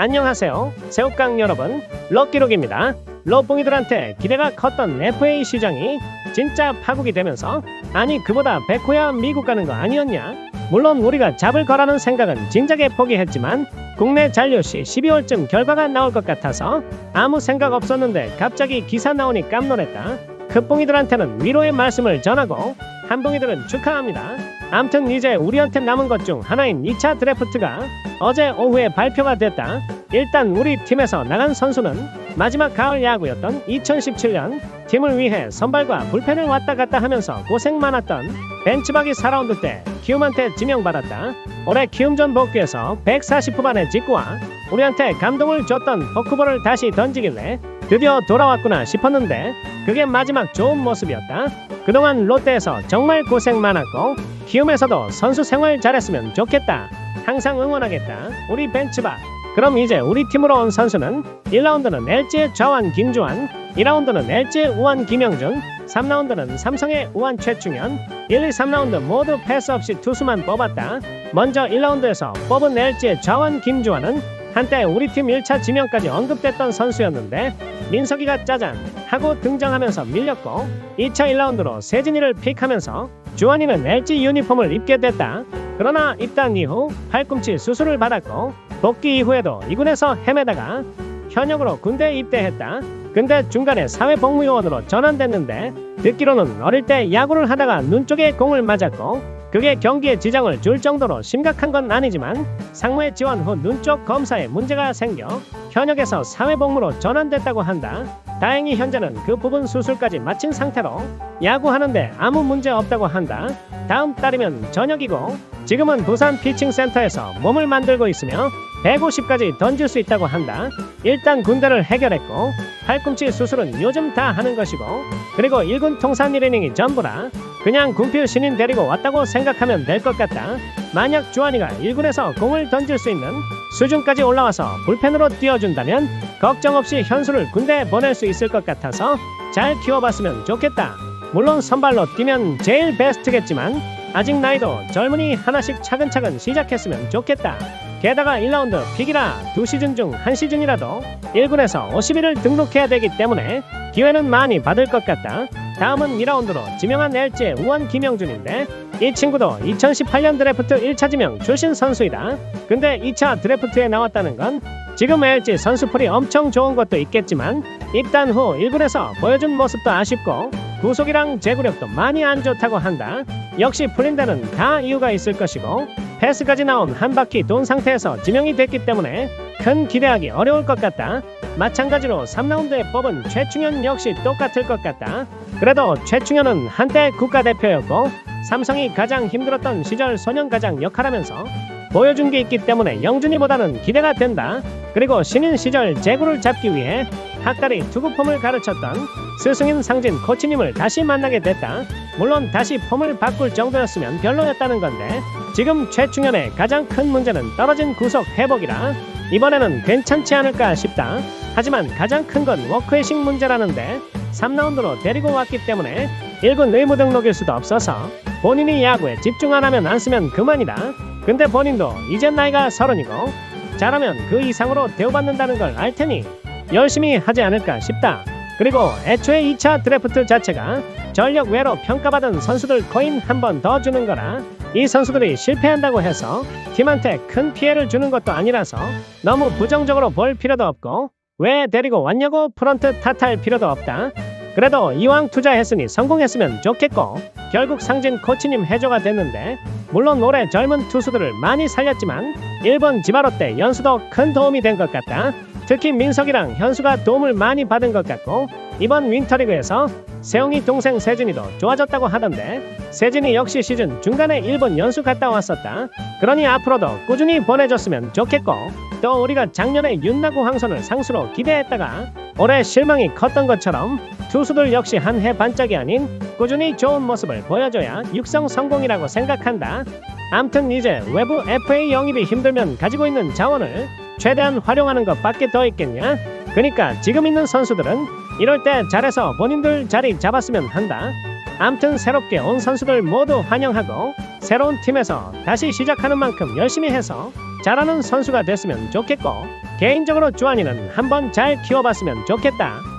안녕하세요. 새우깡 여러분, 럭키록입니다. 럭봉이들한테 기대가 컸던 FA 시장이 진짜 파국이 되면서 아니 그보다 백호야 미국 가는 거 아니었냐? 물론 우리가 잡을 거라는 생각은 진작에 포기했지만 국내 잔류 시 12월쯤 결과가 나올 것 같아서 아무 생각 없었는데 갑자기 기사 나오니 깜놀했다. 급봉이들한테는 위로의 말씀을 전하고 한봉이들은 축하합니다. 암튼 이제 우리한테 남은 것 중 하나인 2차 드래프트가 어제 오후에 발표가 됐다. 일단 우리 팀에서 나간 선수는 마지막 가을 야구였던 2017년 팀을 위해 선발과 불펜을 왔다 갔다 하면서 고생 많았던 벤츠박이 4라운드 때 키움한테 지명받았다. 올해 키움전 복귀해서 140후반에 직구와 우리한테 감동을 줬던 버쿠버를 다시 던지길래 드디어 돌아왔구나 싶었는데 그게 마지막 좋은 모습이었다. 그동안 롯데에서 정말 고생 많았고 키움에서도 선수 생활 잘했으면 좋겠다. 항상 응원하겠다. 우리 벤츠박. 그럼 이제 우리 팀으로 온 선수는 1라운드는 LG의 좌완 김주환, 2라운드는 LG의 우완 김영준, 3라운드는 삼성의 우완 최충현, 1, 2, 3라운드 모두 패스 없이 투수만 뽑았다. 먼저 1라운드에서 뽑은 LG의 좌완 김주환은 한때 우리 팀 1차 지명까지 언급됐던 선수였는데 민석이가 짜잔 하고 등장하면서 밀렸고 2차 1라운드로 세진이를 픽하면서 주환이는 LG 유니폼을 입게 됐다. 그러나 입단 이후 팔꿈치 수술을 받았고 복귀 이후에도 2군에서 헤매다가 현역으로 군대에 입대했다. 근데 중간에 사회복무요원으로 전환됐는데 듣기로는 어릴 때 야구를 하다가 눈 쪽에 공을 맞았고 그게 경기에 지장을 줄 정도로 심각한 건 아니지만 상무의 지원 후 눈 쪽 검사에 문제가 생겨 현역에서 사회복무로 전환됐다고 한다. 다행히 현재는 그 부분 수술까지 마친 상태로 야구하는데 아무 문제 없다고 한다. 다음 달이면 전역이고 지금은 부산 피칭센터에서 몸을 만들고 있으며 150까지 던질 수 있다고 한다. 일단 군대를 해결했고 팔꿈치 수술은 요즘 다 하는 것이고 그리고 1군 통산 1이닝이 전부라 그냥 군필 신인 데리고 왔다고 생각하면 될 것 같다. 만약 주한이가 1군에서 공을 던질 수 있는 수준까지 올라와서 불펜으로 뛰어준다면 걱정 없이 현수를 군대에 보낼 수 있을 것 같아서 잘 키워봤으면 좋겠다. 물론 선발로 뛰면 제일 베스트겠지만 아직 나이도 젊은이 하나씩 차근차근 시작했으면 좋겠다. 게다가 1라운드 픽이라 두 시즌 중 한 시즌이라도 1군에서 50일을 등록해야 되기 때문에 기회는 많이 받을 것 같다. 다음은 2라운드로 지명한 LG의 우원 김영준인데 이 친구도 2018년 드래프트 1차 지명 출신 선수이다. 근데 2차 드래프트에 나왔다는 건 지금 LG 선수풀이 엄청 좋은 것도 있겠지만 입단 후 1군에서 보여준 모습도 아쉽고 구속이랑 제구력도 많이 안 좋다고 한다. 역시 풀린 데는 다 이유가 있을 것이고 패스까지 나온 한 바퀴 돈 상태에서 지명이 됐기 때문에 큰 기대하기 어려울 것 같다. 마찬가지로 3라운드에 뽑은 최충현 역시 똑같을 것 같다. 그래도 최충현은 한때 국가대표였고 삼성이 가장 힘들었던 시절 소년가장 역할하면서 보여준 게 있기 때문에 영준이보다는 기대가 된다. 그리고 신인 시절 제구를 잡기 위해 학다리 투구폼을 가르쳤던 스승인 상진 코치님을 다시 만나게 됐다. 물론 다시 폼을 바꿀 정도였으면 별로였다는 건데 지금 최충현의 가장 큰 문제는 떨어진 구속 회복이라 이번에는 괜찮지 않을까 싶다. 하지만 가장 큰 건 워크의식 문제라는데 3라운드로 데리고 왔기 때문에 1군 의무 등록일 수도 없어서 본인이 야구에 집중 안 하면 안 쓰면 그만이다. 근데 본인도 이제 나이가 서른이고 잘하면 그 이상으로 대우받는다는 걸 알 테니 열심히 하지 않을까 싶다. 그리고 애초에 2차 드래프트 자체가 전력 외로 평가받은 선수들 코인 한 번 더 주는 거라 이 선수들이 실패한다고 해서 팀한테 큰 피해를 주는 것도 아니라서 너무 부정적으로 볼 필요도 없고 왜 데리고 왔냐고 프런트 탓할 필요도 없다. 그래도 이왕 투자했으니 성공했으면 좋겠고 결국 상진 코치님 해줘가 됐는데 물론 올해 젊은 투수들을 많이 살렸지만 일본 지바로 때 연수도 큰 도움이 된 것 같다. 특히 민석이랑 현수가 도움을 많이 받은 것 같고 이번 윈터리그에서 세영이 동생 세진이도 좋아졌다고 하던데 세진이 역시 시즌 중간에 일본 연수 갔다 왔었다. 그러니 앞으로도 꾸준히 보내줬으면 좋겠고 또 우리가 작년에 윤나구 황선을 상수로 기대했다가 올해 실망이 컸던 것처럼 투수들 역시 한 해 반짝이 아닌 꾸준히 좋은 모습을 보여줘야 육성 성공이라고 생각한다. 암튼 이제 외부 FA 영입이 힘들면 가지고 있는 자원을 최대한 활용하는 것밖에 더 있겠냐? 그니까 지금 있는 선수들은 이럴 때 잘해서 본인들 자리 잡았으면 한다. 암튼 새롭게 온 선수들 모두 환영하고 새로운 팀에서 다시 시작하는 만큼 열심히 해서 잘하는 선수가 됐으면 좋겠고 개인적으로 주한이는 한번 잘 키워봤으면 좋겠다.